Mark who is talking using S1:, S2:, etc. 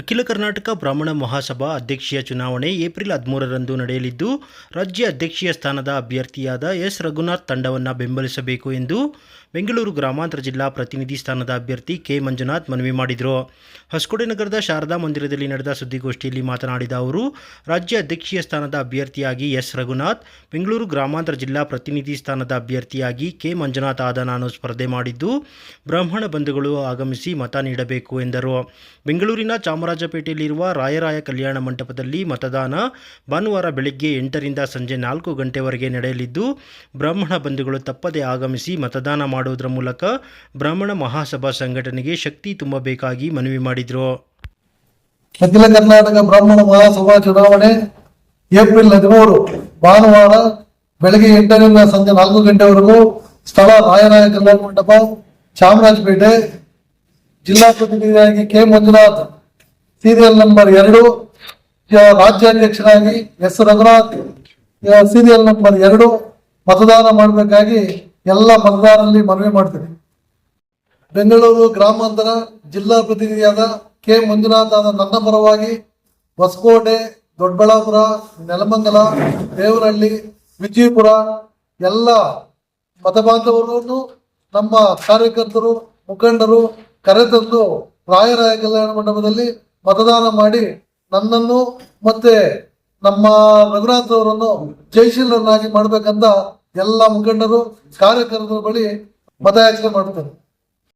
S1: ಅಖಿಲ ಕರ್ನಾಟಕ ಬ್ರಾಹ್ಮಣ ಮಹಾಸಭಾ ಅಧ್ಯಕ್ಷೀಯ ಚುನಾವಣೆ ಏಪ್ರಿಲ್ ಹದಿಮೂರರಂದು ನಡೆಯಲಿದ್ದು, ರಾಜ್ಯ ಅಧ್ಯಕ್ಷೀಯ ಸ್ಥಾನದ ಅಭ್ಯರ್ಥಿಯಾದ ಎಸ್. ರಘುನಾಥ್ ತಂಡವನ್ನು ಬೆಂಬಲಿಸಬೇಕು ಎಂದು ಬೆಂಗಳೂರು ಗ್ರಾಮಾಂತರ ಜಿಲ್ಲಾ ಪ್ರತಿನಿಧಿ ಸ್ಥಾನದ ಅಭ್ಯರ್ಥಿ ಕೆ. ಮಂಜುನಾಥ್ ಮನವಿ ಮಾಡಿದರು. ಹೊಸಕೋಟೆ ನಗರದ ಶಾರದಾ ಮಂದಿರದಲ್ಲಿ ನಡೆದ ಸುದ್ದಿಗೋಷ್ಠಿಯಲ್ಲಿ ಮಾತನಾಡಿದ ಅವರು, ರಾಜ್ಯ ಅಧ್ಯಕ್ಷೀಯ ಸ್ಥಾನದ ಅಭ್ಯರ್ಥಿಯಾಗಿ ಎಸ್. ರಘುನಾಥ್, ಬೆಂಗಳೂರು ಗ್ರಾಮಾಂತರ ಜಿಲ್ಲಾ ಪ್ರತಿನಿಧಿ ಸ್ಥಾನದ ಅಭ್ಯರ್ಥಿಯಾಗಿ ಕೆ. ಮಂಜುನಾಥ್ ಆದ ನಾನು ಸ್ಪರ್ಧೆ ಮಾಡಿದ್ದು, ಬ್ರಾಹ್ಮಣ ಬಂಧುಗಳು ಆಗಮಿಸಿ ಮತ ನೀಡಬೇಕು ಎಂದರು. ಬೆಂಗಳೂರಿನ ಚಾಮರಾಜಪೇಟೆಯಲ್ಲಿರುವ ರಾಯರಾಯ ಕಲ್ಯಾಣ ಮಂಟಪದಲ್ಲಿ ಮತದಾನ ಭಾನುವಾರ ಬೆಳಗ್ಗೆ ಎಂಟರಿಂದ ಸಂಜೆ ನಾಲ್ಕು ಗಂಟೆವರೆಗೆ ನಡೆಯಲಿದ್ದು, ಬ್ರಾಹ್ಮಣ ಬಂಧುಗಳು ತಪ್ಪದೆ ಆಗಮಿಸಿ ಮತದಾನ ಮಾಡುವುದರ ಮೂಲಕ ಬ್ರಾಹ್ಮಣ ಮಹಾಸಭಾ ಸಂಘಟನೆಗೆ ಶಕ್ತಿ ತುಂಬಬೇಕಾಗಿ ಮನವಿ ಮಾಡಿದರು.
S2: ಅಖಿಲ ಕರ್ನಾಟಕ ಬ್ರಾಹ್ಮಣ ಮಹಾಸಭಾ ಚುನಾವಣೆ ಏಪ್ರಿಲ್ ಹದಿಮೂರು ಭಾನುವಾರ ಬೆಳಗ್ಗೆ ಎಂಟರಿಂದ ಸಂಜೆ ನಾಲ್ಕು ಗಂಟೆವರೆಗೂ ಸ್ಥಳ ರಾಯರಾಯ ಕಲ್ಯಾಣ ಮಂಟಪ, ಚಾಮರಾಜಪೇಟೆ, ಜಿಲ್ಲಾ ಪ್ರತಿನಿಧಿಯಾಗಿ ಕೆ ಮಂಜುನಾಥ್ ಸೀರಿಯಲ್ ನಂಬರ್ ಎರಡು ರಾಜ್ಯಾಧ್ಯಕ್ಷರಾಗಿ ಎಸ್. ರಘುನಾಥ್ ಸೀರಿಯಲ್ ನಂಬರ್ ಎರಡು, ಮತದಾನ ಮಾಡಬೇಕಾಗಿ ಎಲ್ಲ ಮತದಾರರಲ್ಲಿ ಮನವಿ ಮಾಡ್ತೀನಿ. ಬೆಂಗಳೂರು ಗ್ರಾಮಾಂತರ ಜಿಲ್ಲಾ ಪ್ರತಿನಿಧಿಯಾದ ಕೆ. ಮಂಜುನಾಥ್ ಆದ ನನ್ನ ಪರವಾಗಿ ಹೊಸಕೋಟೆ, ದೊಡ್ಡಬಳ್ಳಾಪುರ, ನೆಲಮಂಗಲ, ದೇವರಹಳ್ಳಿ, ವಿಜಯಪುರ ಎಲ್ಲ ಮತಬಾಂಧವರನ್ನು, ನಮ್ಮ ಕಾರ್ಯಕರ್ತರು, ಮುಖಂಡರು, ಕರೆತಂದು ರಾಯರಾಯ ಕಲ್ಯಾಣ ಮಂಟಪದಲ್ಲಿ ಮತದಾನ ಮಾಡಿ ನನ್ನನ್ನು ಮತ್ತೆ ನಮ್ಮ ರಘುನಾಥ್ ಅವರನ್ನು ಜಯಶೀಲರನ್ನಾಗಿ ಮಾಡಬೇಕಂತ ಎಲ್ಲ ಮುಖಂಡರು, ಕಾರ್ಯಕರ್ತರ ಬಳಿ ಮತಯಾಚನೆ ಮಾಡುತ್ತಾರೆ